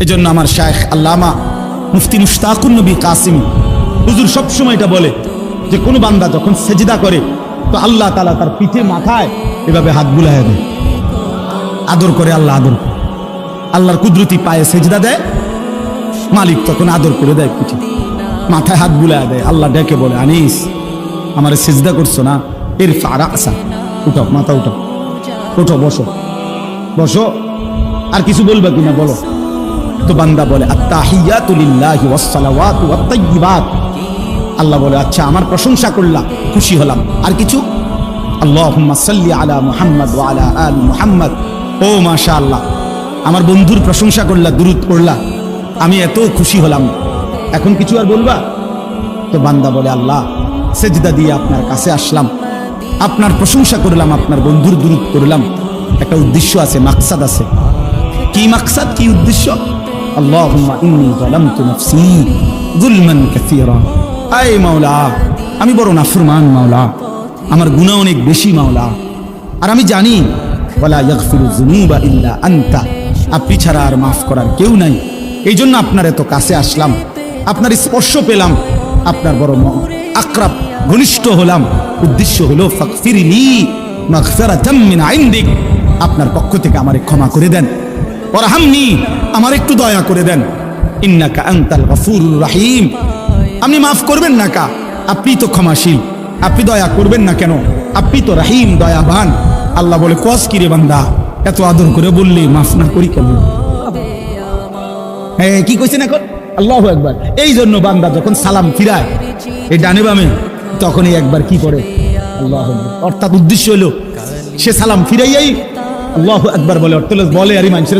এজন্য আমার শায়েখ আল্লামা মুফতি মুশতাকুন নবী কাসিম হুজুর সবসময় এটা বলে যে কোনো বান্দা যখন সেজদা করে, তো আল্লাহ তালা তার পিঠে মাথায় এভাবে হাত বুলায় দেয়। আদর করে আল্লাহ আদর করে। আল্লাহর কুদরতি পায়ে সেজদা দেয়, মালিক তখন আদর করে দেয় পিঠে। মাথায় হাত বুলায় দেয়, আল্লাহ ডেকে বলে, আনিস, আমার সেজদা করছ না? এর ফারা আসা উঠাও, মাথা উঠাও। উঠো বসো। বসো। আর কিছু বলবে কিনা বলো? তো বান্দা বলে আল্লাহ বলে আচ্ছা আমার প্রশংসা করলাম, খুশি হলাম। আর কিছু? আল্লাহুম্মা সাল্লি আলা মুহাম্মদ আলি মুহাম্মদ। ও মাশাআল্লাহ, আমার বন্ধুর প্রশংসা করলা, দুরুদ পড়লা। আমি এত খুশি হলাম। এখন কিছু আর বলবা? তো বান্দা বলে, আল্লাহ, সেজদা দিয়ে আপনার কাছে আসলাম। আপনার প্রশংসা করলাম, আপনার বন্ধুর দুরুদ করলাম একটা উদ্দেশ্য আছে, মাকসাদ আছে। কি মাকসাদ? কি উদ্দেশ্য? আমি বড় নাফরমান মাওলা, আমার গুনাহ অনেক বেশি মাওলা। আর আমি জানি, ওয়ালা আনতা। আপনি ছাড়া আর মাফ করার কেউ নাই। এই জন্য আপনার এত কাছে আসলাম, আপনার স্পর্শ পেলাম, আপনার বড় আকরাব ঘনিষ্ঠ হলাম। উদ্দেশ্য হলো ফাকফিরলি মাগফিরাতাম মিন ইনদিক আপনার পক্ষ থেকে আমারে ক্ষমা করে দেন। ওরহামনি আমার একটু দয়া করে দেন। ইন্নাকা আনতাল গফুরুর রাহিম। আপনি মাফ করবেন না কা? আপনি তো ক্ষমাশীল। আপনি দয়া করবেন না কেন? আপনি তো রাহিম, দয়াবান। আল্লাহ বলে, কস কিরে বান্দা? এত আদর করে বললি মাফ না করি কেন? হ্যাঁ কি কইছেন এখন? আল্লাহ একবার এই জন্য বান্দা যখন সালাম ফিরায়, এই ডানে বামে, তখনই একবার কি করে? আল্লাহ অর্থাৎ উদ্দেশ্য হলো, সে সালাম ফিরাইয়াই আল্লাহ একবার বলে, অর্থ বলে আর এই মানুষের